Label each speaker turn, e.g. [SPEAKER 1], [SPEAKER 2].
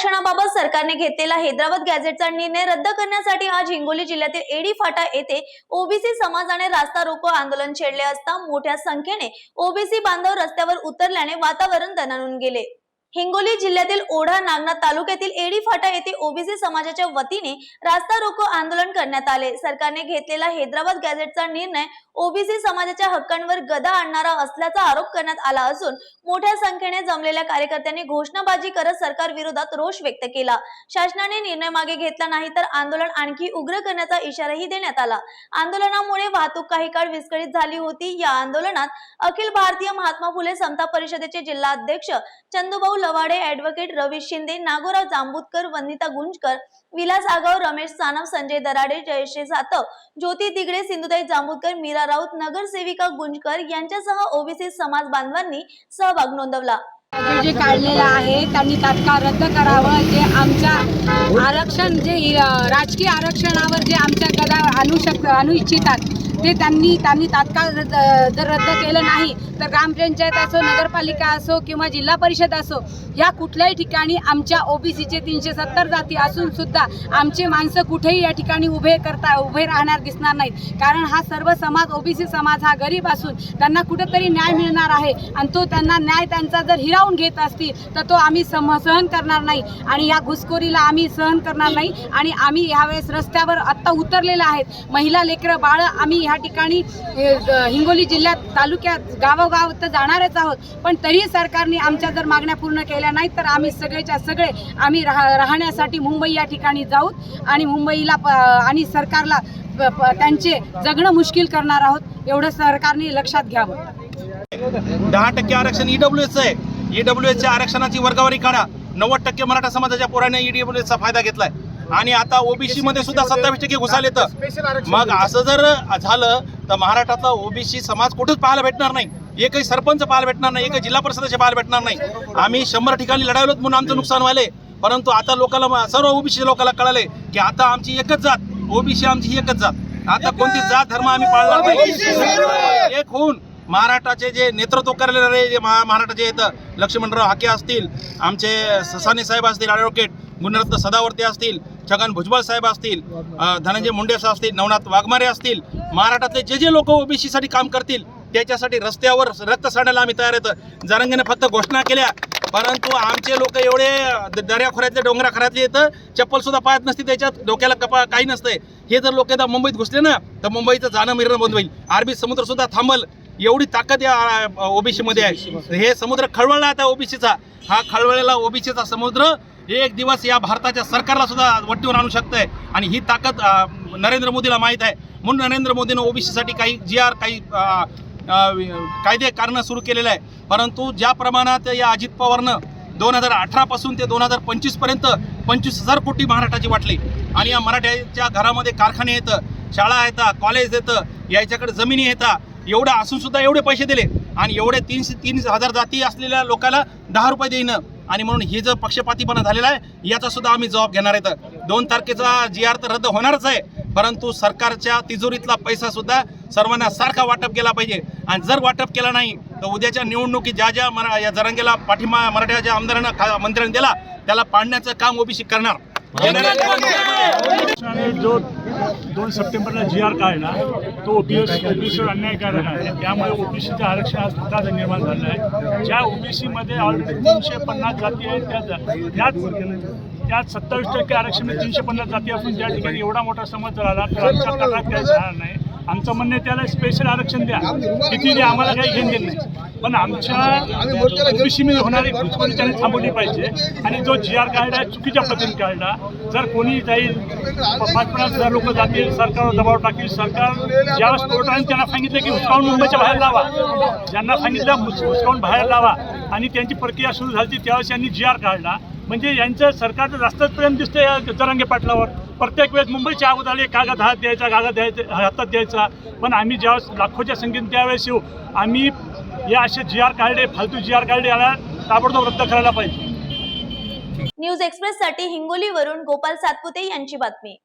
[SPEAKER 1] आरक्षणाबाबत सरकारने घेतलेला हैदराबाद गॅझेटचा निर्णय रद्द करण्यासाठी आज हिंगोली जिल्ह्यातील एडी फाटा येथे ओबीसी समाजाने रास्ता रोको आंदोलन छेडले असता मोठ्या संख्येने ओबीसी बांधव रस्त्यावर उतरल्याने वातावरण दणाणून गेले. हिंगोली जिल्ह्यातील ओढा नागनाथ तालुक्यातील एडी फाटा येथे ओबीसी समाजाच्या वतीने रास्ता रोको आंदोलन करण्यात आले. सरकारने घेतलेला हैदराबाद गॅझेटचा निर्णय ओबीसी समाजाच्या हक्कांवर गदा आणणारा असल्याचा आरोप करण्यात आला असून मोठ्या संख्येने जमलेल्या कार्यकर्त्यांनी घोषणाबाजी करत सरकार विरोधात रोष व्यक्त केला. शासनाने निर्णय मागे घेतला नाही तर आंदोलन आणखी उग्र करण्याचा इशाराही देण्यात आला. आंदोलनामुळे वाहतूक काही काळ विस्कळीत झाली होती. या आंदोलनात अखिल भारतीय महात्मा फुले समता परिषदेचे जिल्हाध्यक्ष चंदूभाऊ लवाडे ऍडव्होकेट रवी शिंदे नागोराव जांबूतकर वनिता गुंजकर विलास आगाव रमेश सानव संजय दराडे जयश्री सातव ज्योती दिगडे सिंधुताई जांबूतकर मीरा राऊत नगरसेविका गुंजकर यांच्यासह ओबीसी समाज बांधवांनी सहभाग नोंदवला.
[SPEAKER 2] जे जे काढलेलं आहे त्यांनी तात्काळ रद्द करावं. जे आमच्या आरक्षण जे राजकीय आरक्षणावर जे आमच्या गदा आणू शक आणू इच्छितात ते त्यांनी त्यांनी तात्काळ जर रद्द केलं नाही तर ग्रामपंचायत असो नगरपालिका असो किंवा जिल्हा परिषद असो या कुठल्याही ठिकाणी आमच्या ओबीसीचे तीनशे सत्तर जाती असून सुद्धा आमचे माणसं कुठेही या ठिकाणी उभे करता उभे राहणार दिसणार नाहीत. कारण हा सर्व समाज ओबीसी समाज हा गरीब असून त्यांना कुठेतरी न्याय मिळणार आहे आणि तो त्यांना न्याय त्यांचा जर हिरावून घेत असतील तर तो आम्ही सम सहन करणार नाही. आणि या घुसखोरीला आम्ही सहन करणार नाही. आणि आम्ही यावेळेस रस्त्यावर आत्ता उतरलेलं आहेत. महिला लेकरं बाळं आम्ही ह्या ठिकाणी हिंगोली जिल्ह्यात तालुक्यात गावोगाव तर जाणारच आहोत. पण तरीही सरकारने आमच्या जर मागण्या पूर्ण केल्या नाहीत तर आम्ही सगळेच्या सगळे आम्ही राह राहण्यासाठी मुंबई या ठिकाणी जाऊ आणि मुंबईला आणि सरकारला त्यांचे जगणं मुश्किल करणार आहोत एवढं सरकारने लक्षात घ्यावं.
[SPEAKER 3] दहा टक्के आरक्षण ईडब्ल्यू एच आहे. ईडब्ल्यू एचच्या आरक्षणाची वर्गवारी काढा. नव्वद टक्के मराठा समाजाच्या पोराने ईडब्ल्यू चा फायदा घेतलाय. आणि आता ओबीसी मध्ये सुद्धा सत्तावीस टक्के घुसाले तर मग असं जर झालं तर महाराष्ट्रातला ओबीसी समाज कुठेच पाहायला भेटणार नाही. एकही सरपंच पाहायला भेटणार नाही एकही जिल्हा परिषदेचे पाहायला भेटणार नाही. आम्ही शंभर ठिकाणी लढावलोत म्हणून आमचं नुकसान व्हायले परंतु आता लोकांना सर्व ओबीसी लोकांना कळाले की आता आमची एकच जात ओबीसी आमची एकच जात. आता कोणती जात धर्म आम्ही पाळणार नाही. एक होऊन महाराष्ट्राचे जे नेतृत्व करणारे जे महा महाराष्ट्राचे आहेत लक्ष्मणराव हाके असतील आमचे ससाने साहेब असतील ॲडव्होकेट गुणरत्न सदावर्ते असतील छगन भुजबळ साहेब असतील धनंजय मुंडे साहेब असतील नवनाथ वाघमारे असतील महाराष्ट्रातले जे जे लोक ओबीसीसाठी काम करतील त्याच्यासाठी रस्त्यावर रक्त सांडायला आम्ही तयार येतं जरंगीने फक्त घोषणा केल्या परंतु आमचे लोक एवढे दर्याखोऱ्यातले डोंगराखोऱ्यातले येतं चप्पल सुद्धा पाहत नसते त्याच्यात डोक्याला कपा काही नसतंय. हे जर लोक एकदा मुंबईत घुसले ना तर मुंबईचं जाणं मिरणं बंद होईल. अरबी समुद्र सुद्धा थांबल. एवढी ताकद या ओबीसी मध्ये आहे. हे समुद्र खळवळला आता ओबीसीचा. हा खळवळलेला ओबीसीचा समुद्र एक दिवस या भारताच्या सरकारला सुद्धा वट्टीवर आणू शकतंय. आणि ही ताकद नरेंद्र मोदीला माहीत आहे. म्हणून नरेंद्र मोदीनं ओबीसीसाठी काही जी आर काही कायदे कारणं सुरू केलेलं आहे परंतु ज्या प्रमाणात या अजित पवारनं दोन हजार अठरापासून ते दोन हजार पंचवीसपर्यंत पंचवीस हजार कोटी महाराष्ट्राची वाटली. आणि या मराठ्याच्या घरामध्ये कारखाने येतं शाळा येतात कॉलेज येतं याच्याकडे जमिनी येतात एवढं असूनसुद्धा एवढे पैसे दिले. आणि एवढे तीनशे तीन हजार जाती असलेल्या लोकाला दहा रुपये देणं आणि म्हणून हे जर पक्षपातीपणा झालेला आहे याचा सुद्धा आम्ही जबाब घेणार आहे. दोन तारखेचा जी आर तर रद्द होणारच आहे परंतु सरकारच्या तिजोरीतला पैसा सुद्धा सर्वांना सारखा वाटप केला पाहिजे. आणि जर वाटप केला नाही तर उद्याच्या निवडणुकीत ज्या ज्या मरा या जरंगेला पाठिंबा मराठ्याच्या आमदारांना मंत्र्यांनी दिला त्याला पाडण्याचं काम ओबीसी करणार येणाऱ्या निवडणुकीमध्ये
[SPEAKER 4] आणि जो दोन सप्टेंबरला जी आर काढला तो ओबीएस ओबीसीवर अन्यायकारक आहे त्यामुळे ओबीसीचं आरक्षण आज धोका निर्माण झालं आहे. ज्या ओबीसीमध्ये ऑलरेडी तीनशे पन्नास जाती आहेत त्या त्याच त्यात सत्तावीस टक्के आरक्षण तीनशे पन्नास जाती असून त्या ठिकाणी एवढा मोठा समज झाला तर आमच्या तक्रार काही जाणार नाही. आमचं म्हणणं त्याला स्पेशल आरक्षण द्या. किती द्या आम्हाला काही घेण देत नाही. पण आमच्या ओबीसीमध्ये होणारी घुसखोरी त्याने थांबवली पाहिजे. आणि जो जी आर काढला चुकीच्या पद्धतीने काढला. जर कोणी जाईल पाच पन्नास हजार लोक जातील सरकारवर दबाव टाकील सरकार ज्यावेळेस कोर्टाने त्यांना सांगितलं की हुसकावून मुंबईच्या बाहेर लावा. ज्यांना सांगितलं हुसकावून बाहेर लावा. आणि त्यांची प्रक्रिया सुरू झाली त्यावेळेस यांनी जी आर काढला. म्हणजे यांचं सरकारचं जास्तच प्रेम दिसतं या जरांगे पाटलावर. प्रत्येक वेळेस मुंबईच्या अगोदर आले कागद हात द्यायचा कागद द्यायचा हातात द्यायचा. पण आम्ही ज्यावेळेस लाखोच्या संख्येने त्यावेळेस येऊ आम्ही या असे जी आर कार्डे फालतू जी आर कार्डे याला ताबडतोब रद्द करायला पाहिजे.
[SPEAKER 1] न्यूज एक्सप्रेस साठी हिंगोलीवरून गोपाल सातपुते यांची बातमी.